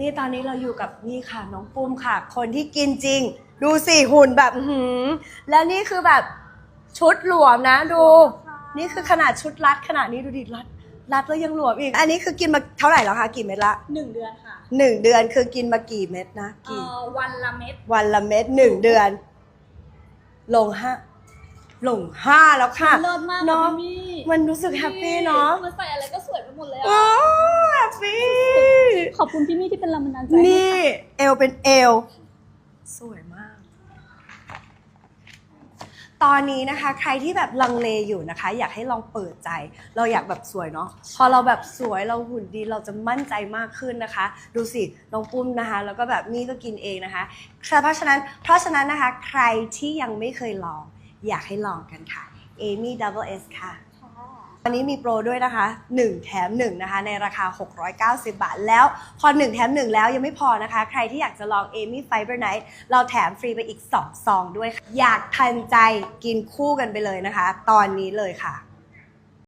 นี่ตอนนี้เราอยู่กับนี่ค่ะน้องปุ้มค่ะ คนที่กินจริง ดูสิหุ่นแบบอื้อหือแล้วนี่คือแบบชุดหลวมนะดู นี่คือขนาดชุดรัดขนาดนี้ดูดิรัดรัดแล้วยังหลวมอีก อันนี้คือกินมาเท่าไหร่แล้วคะกี่เม็ดละหนึ่งเดือนค่ะหนึ่งเดือนคือกินมากี่เม็ดนะเอ่กี่อวันละเม็ดวันละเม็ดหนึ่งเดือน ลงห้าลงห้าแล้วค่ะ เลิศมากเนอะ พี่มี่มันรู้สึกแฮปปี้เนาะ มันใส่อะไรก็สวยไปหมดเลย โอ้ อะ แฮปปี้ ข อบคุณพี่มี่ที่เป็นแรงบันดาลใจนี่ เอวเป็นเอว สวยมาก ตอนนี้นะคะ ใครที่แบบลังเลอยู่นะคะ อยากให้ลองเปิดใจ เราอยากแบบสวยเนาะพอเราแบบสวยเราหุ่นดีเราจะมั่นใจมากขึ้นนะคะ ดูสิน้องปุ้มนะคะ แล้วก็แบบนี่ก็กินเองนะคะเพราะฉะนั้นเพราะฉะนั้นนะคะ ใครที่ยังไม่เคยลอง อยากให้ลองกันค่ะ Amy Double S ค่ะค่ะ วันนี้มีโปรด้วยนะคะ 1 แถม 1 นะคะ ในราคา 690 บาท แล้วพอ 1 แถม 1 แล้วยังไม่พอนะคะ ใครที่อยากจะลอง Amy Fiber Night เราแถมฟรีไปอีก 2 ซองด้วย อยากทันใจกินคู่กันไปเลยนะคะ ตอนนี้เลยค่ะ